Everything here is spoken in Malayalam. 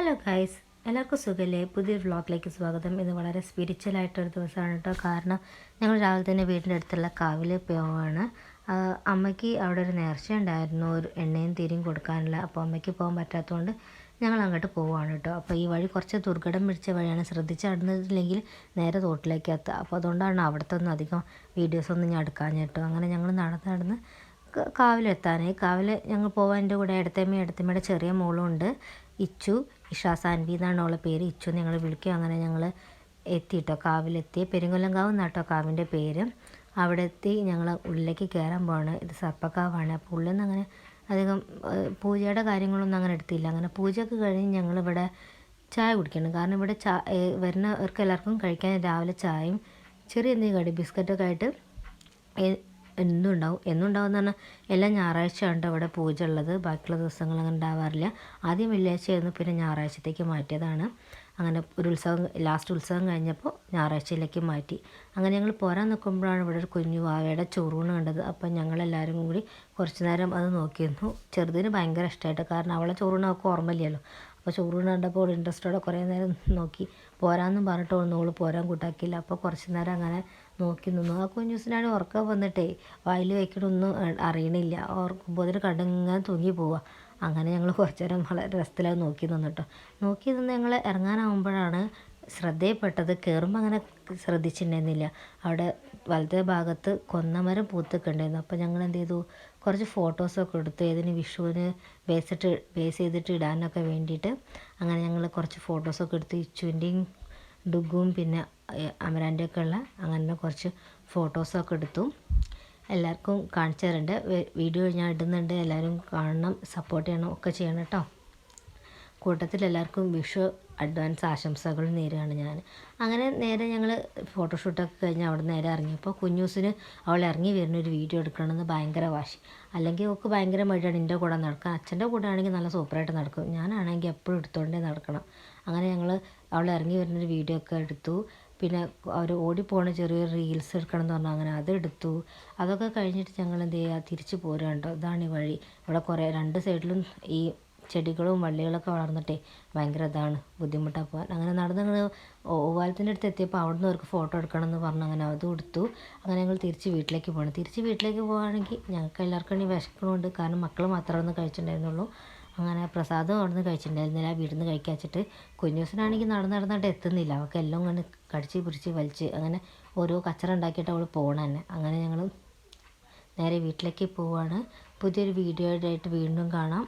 ഹലോ ഗൈസ് എല്ലാവർക്കും സുഖല്ലേ? പുതിയൊരു വ്ളോഗിലേക്ക് സ്വാഗതം. ഇത് വളരെ സ്പിരിച്വൽ ആയിട്ടൊരു ദിവസമാണ് കേട്ടോ. കാരണം ഞങ്ങൾ രാവിലെ തന്നെ വീടിന്റെ അടുത്തുള്ള കാവിൽ പോവാണ്. അമ്മയ്ക്ക് അവിടെ ഒരു നേർച്ച ഉണ്ടായിരുന്നു. ഒരു എണ്ണയും തീരും കൊടുക്കാനുള്ള. അപ്പോൾ അമ്മയ്ക്ക് പോകാൻ പറ്റാത്തതുകൊണ്ട് ഞങ്ങൾ അങ്ങോട്ട് പോവുകയാണ് കേട്ടോ. അപ്പോൾ ഈ വഴി കുറച്ച് ദുർഘടം പിടിച്ച വഴിയാണ്. നടന്നിട്ടില്ലെങ്കിൽ നേരെ തോട്ടിലേക്ക് എത്തുക. അപ്പോൾ അതുകൊണ്ടാണ് അവിടുത്തെ ഒന്നും അധികം വീഡിയോസൊന്നും ഞാൻ എടുക്കാൻ കേട്ടോ. അങ്ങനെ ഞങ്ങൾ നടന്ന് നടന്ന് കാവിലെത്താനായി. കാവിൽ ഞങ്ങൾ പോകാൻ എന്റെ കൂടെ എടത്തമ്മയും എടത്തമ്മയുടെ ചെറിയ മോളും ഉണ്ട്. ഇച്ചു ഇഷാ സാൻവി എന്നാണ് പേര്. ഇച്ചു ഞങ്ങൾ വിളിക്കും. അങ്ങനെ ഞങ്ങൾ എത്തിയിട്ടോ കാവിലെത്തി. പെരുങ്കൊല്ലംകാവ് എന്നാട്ടോ കാവിന്റെ പേര്. അവിടെ എത്തി ഞങ്ങൾ ഉള്ളിലേക്ക് കയറാൻ പോവാണ്. ഇത് സർപ്പക്കാവാണ്. അപ്പോൾ ഉള്ളിൽ നിന്ന് അങ്ങനെ അധികം പൂജയുടെ കാര്യങ്ങളൊന്നും അങ്ങനെ എടുത്തില്ല. അങ്ങനെ പൂജയൊക്കെ കഴിഞ്ഞ് ഞങ്ങളിവിടെ ചായ കുടിക്കണം. കാരണം ഇവിടെ ചായ വരുന്നവർക്ക് എല്ലാവർക്കും കഴിക്കാൻ രാവിലെ ചായയും ചെറിയ എന്തെങ്കിലും കടി ബിസ്ക്കറ്റൊക്കെ ആയിട്ട് എന്നും ഉണ്ടാവും എന്നും ഉണ്ടാവും എന്ന് പറഞ്ഞാൽ എല്ലാ ഞായറാഴ്ചയാണ് അവിടെ പൂജ ഉള്ളത് ബാക്കിയുള്ള ദിവസങ്ങൾ അങ്ങനെ ഉണ്ടാവാറില്ല. ആദ്യം വെള്ളിയാഴ്ചയായിരുന്നു പിന്നെ ഞായറാഴ്ചത്തേക്ക് മാറ്റിയതാണ്. അങ്ങനെ ഒരു ഉത്സവം ലാസ്റ്റ് ഉത്സവം കഴിഞ്ഞപ്പോൾ ഞായറാഴ്ചയിലേക്ക് മാറ്റി. അങ്ങനെ ഞങ്ങൾ പോരാൻ നിൽക്കുമ്പോഴാണ് ഇവിടെ ഒരു കുഞ്ഞു വാവയുടെ ചോറൂണ് കണ്ടത്. അപ്പം ഞങ്ങളെല്ലാവരും കൂടി കുറച്ച് നേരം അത് നോക്കിയിരുന്നു. ചെറുതിന് ഭയങ്കര ഇഷ്ടമായിട്ട്. കാരണം അവളെ ചോറൂണ് അവൾക്ക് ഓർമ്മയില്ലല്ലോ. അപ്പോൾ ചോറൂണ് കണ്ടപ്പോൾ ഇൻട്രസ്റ്റോടെ കുറേ നേരം നോക്കി. പോരാന്നും പറഞ്ഞിട്ട് ഓൾ പോരാൻ കൂട്ടാക്കിയില്ല. അപ്പോൾ കുറച്ച് നേരം അങ്ങനെ നോക്കി നിന്നു. ആ കുഞ്ഞൂസിനാണ് ഉറക്കം വന്നിട്ടേ വായിൽ വയ്ക്കണമൊന്നും അറിയണില്ല. ഓർക്കുമ്പോൾ അതിന് കണ്ടിങ്ങനെ തൂങ്ങി പോവുക അങ്ങനെ ഞങ്ങൾ കുറച്ച് നേരം വളരെ രസത്തിലത് നോക്കി നിന്നു നോക്കി നിന്ന് ഞങ്ങൾ ഇറങ്ങാനാവുമ്പോഴാണ് ശ്രദ്ധയിൽപ്പെട്ടത്. കയറുമ്പോൾ അങ്ങനെ ശ്രദ്ധിച്ചിട്ടുണ്ടായിരുന്നില്ല. അവിടെ വലത്തെ ഭാഗത്ത് കൊന്നമരം പൂത്തൊക്കെ ഉണ്ടായിരുന്നു. അപ്പോൾ ഞങ്ങൾ എന്ത് ചെയ്തു കുറച്ച് ഫോട്ടോസൊക്കെ എടുത്തു ഏതിന് വിഷുവിന് ബേസിട്ട് ബേസ് ചെയ്തിട്ട് ഇടാനൊക്കെ വേണ്ടിയിട്ട് അങ്ങനെ ഞങ്ങൾ കുറച്ച് ഫോട്ടോസൊക്കെ എടുത്ത് ഇച്ചുവിന്റെയും ഡുഗും പിന്നെ അമരാന്റെ ഒക്കെ ഉള്ള അങ്ങനെ കുറച്ച് ഫോട്ടോസൊക്കെ എടുത്തു. എല്ലാവർക്കും കാണിച്ചു തരുന്നുണ്ട് വീഡിയോ ഞാൻ ഇടുന്നുണ്ട്. എല്ലാവരും കാണണം സപ്പോർട്ട് ചെയ്യണം ഒക്കെ ചെയ്യണം കേട്ടോ. കൂട്ടത്തിൽ എല്ലാവർക്കും വിഷു അഡ്വാൻസ് ആശംസകൾ നേരുകയാണ് ഞാൻ. അങ്ങനെ നേരെ ഞങ്ങൾ ഫോട്ടോഷൂട്ടൊക്കെ കഴിഞ്ഞ് അവിടെ നേരെ ഇറങ്ങിയപ്പോൾ കുഞ്ഞൂസിന് അവൾ ഇറങ്ങി വരുന്ന ഒരു വീഡിയോ എടുക്കണമെന്ന് ഭയങ്കര വാശി. അല്ലെങ്കിൽ അവൾക്ക് ഭയങ്കര മടിയാണ് എന്റെ കൂടെ നടക്കുക അച്ഛന്റെ കൂടെ ആണെങ്കിൽ നല്ല സൂപ്പറായിട്ട് നടക്കും. ഞാനാണെങ്കിൽ എപ്പോഴും എടുത്തുകൊണ്ടേ നടക്കണം. അങ്ങനെ ഞങ്ങൾ അവൾ ഇറങ്ങി വരുന്നൊരു വീഡിയോ ഒക്കെ എടുത്തു. പിന്നെ അവർ ഓടിപ്പോണ ചെറിയ റീൽസ് എടുക്കണം എന്ന് പറഞ്ഞാൽ അങ്ങനെ അതെടുത്തു അതൊക്കെ കഴിഞ്ഞിട്ട് ഞങ്ങൾ എന്ത് ചെയ്യുക? തിരിച്ച് പോരുകയുണ്ടോ ഇതാണ് ഈ വഴി. ഇവിടെ കുറേ രണ്ട് സൈഡിലും ഈ ചെടികളും വള്ളികളൊക്കെ വളർന്നിട്ടേ ഭയങ്കര ഇതാണ് ബുദ്ധിമുട്ടാണ് പോകാൻ അങ്ങനെ നടന്ന് ഞങ്ങൾ ഓവാലത്തിന്റെ അടുത്ത് എത്തിയപ്പോൾ അവിടുന്ന് അവർക്ക് ഫോട്ടോ എടുക്കണം എന്ന് പറഞ്ഞു അങ്ങനെ അതും എടുത്തു അങ്ങനെ ഞങ്ങൾ തിരിച്ച് വീട്ടിലേക്ക് പോകണം തിരിച്ച് വീട്ടിലേക്ക് പോകുകയാണെങ്കിൽ ഞങ്ങൾക്ക് എല്ലാവർക്കും വിശക്കണമുണ്ട് കാരണം മക്കൾ മാത്രമേ ഒന്ന് കഴിച്ചിട്ടുണ്ടായിരുന്നുള്ളൂ. അങ്ങനെ പ്രസാദം അവിടുന്ന് കഴിച്ചിട്ടുണ്ടായിരുന്നില്ല. വീട്ടിൽ നിന്ന് കുഞ്ഞു കുഞ്ഞൂസിനാണെങ്കിൽ നടന്ന് നടന്നിട്ട് എത്തുന്നില്ല. അവൾക്ക് എല്ലാം അങ്ങനെ കടിച്ച് പിടിച്ച് വലിച്ച് അങ്ങനെ ഓരോ കച്ചറ ഉണ്ടാക്കിയിട്ട് അവൾ പോകണം തന്നെ. അങ്ങനെ ഞങ്ങൾ നേരെ വീട്ടിലേക്ക് പോവുകയാണ് പുതിയൊരു വീഡിയോ ആയിട്ട് വീണ്ടും കാണാം.